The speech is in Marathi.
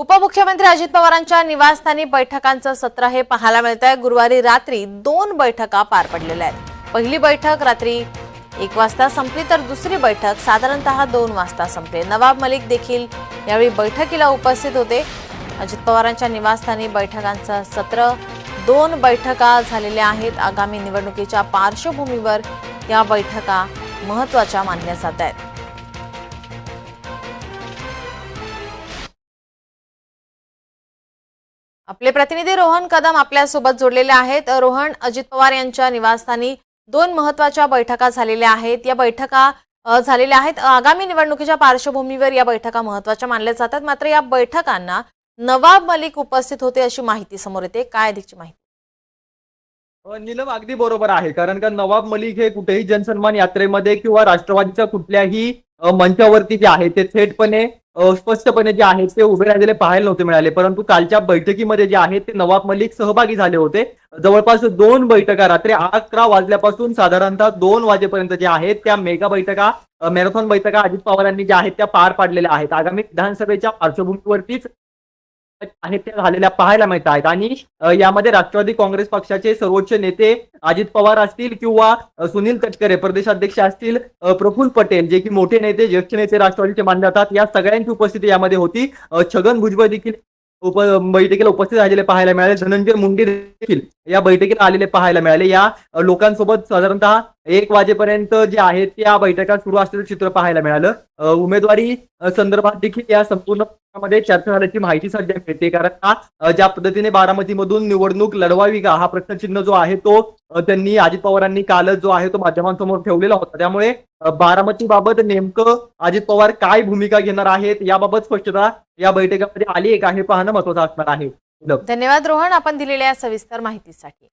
उपमुख्यमंत्री अजित पवारांच्या निवासस्थानी बैठकांचं सत्र हे पाहायला मिळत आहे गुरुवारी रात्री दोन बैठका पार पडलेल्या आहेत. पहिली बैठक रात्री एक वाजता संपली तर दुसरी बैठक साधारणतः दोन वाजता संपली. नवाब मलिक देखील यावेळी बैठकीला उपस्थित होते. अजित पवारांच्या निवासस्थानी बैठकांचं सत्र दोन बैठका झालेल्या आहेत. आगामी निवडणुकीच्या पार्श्वभूमीवर या बैठका महत्त्वाच्या मानल्या जात आहेत. आपले प्रतिनिधी रोहन कदम आपल्यासोबत जोडलेले आहेत. रोहन अजित पवार यांच्या निवासस्थानी दोन महत्त्वाच्या बैठका झालेल्या आहेत. या बैठका झालेल्या आहेत. आगामी निवडणुकीच्या पार्श्वभूमीवर या बैठका महत्त्वाच्या मानल्या जातात. मात्र या बैठकांना नवाब मलिक उपस्थित होते अशी माहिती समोर येते. काय अधिकची माहिती? नीलम अगदी बरोबर आहे. कारण का नवाब मलिक हे कुठेही जनसन्मान यात्रेमध्ये किंवा राष्ट्रवादीच्या कुठल्याही मंचावरती जे आहे ते थेटपणे स्पष्टपणे जे आहेत ते उभे राहिलेले पाहायला नव्हते मिळाले. परंतु कालच्या बैठकीमध्ये जे आहेत ते नवाब मलिक सहभागी झाले होते. जवळपास दोन बैठका रात्री अकरा वाजल्यापासून साधारणतः दोन वाजेपर्यंत जे आहेत त्या मेगा बैठका मॅरेथॉन बैठका अजित पवारांनी ज्या आहेत त्या पार पाडलेल्या आहेत. आगामी विधानसभेच्या पार्श्वभूमीवरतीच आहेत त्या झालेल्या पाहायला मिळत आहेत आणि यामध्ये राष्ट्रवादी काँग्रेस पक्षाचे सर्वोच्च नेते अजित पवार असतील किंवा सुनील तटकरे प्रदेशाध्यक्ष असतील प्रफुल्ल पटेल जे की मोठे नेते ज्येष्ठ नेते राष्ट्रवादीचे मानले जातात या सगळ्यांची उपस्थिती यामध्ये होती. छगन भुजबळ देखील उप बैठकीला उपस्थित राहिलेले पाहायला मिळाले. धनंजय मुंडे देखील या बैठकीला आलेले पाहायला मिळाले. या लोकांसोबत साधारणतः एक वाजेपर्यंत जे आहे त्या बैठका सुरू असलेलं चित्र पाहायला मिळालं. उमेदवारी संदर्भात देखील या संपूर्णमध्ये चर्चा झाल्याची माहिती सध्या मिळते. कारण का ज्या पद्धतीने बारामतीमधून निवडणूक लढवावी का हा प्रश्नचिन्ह जो आहे तो त्यांनी अजित पवारांनी कालच जो आहे तो माध्यमांसमोर ठेवलेला होता. त्यामुळे बारामती बारामतीबाबत नेमकं अजित पवार काय भूमिका घेणार आहेत याबाबत स्पष्टता या बैठकामध्ये आली आहे का हे पाहणं महत्वाचं असणार आहे. धन्यवाद रोहन. आपण दिलेल्या सविस्तर माहितीसाठी.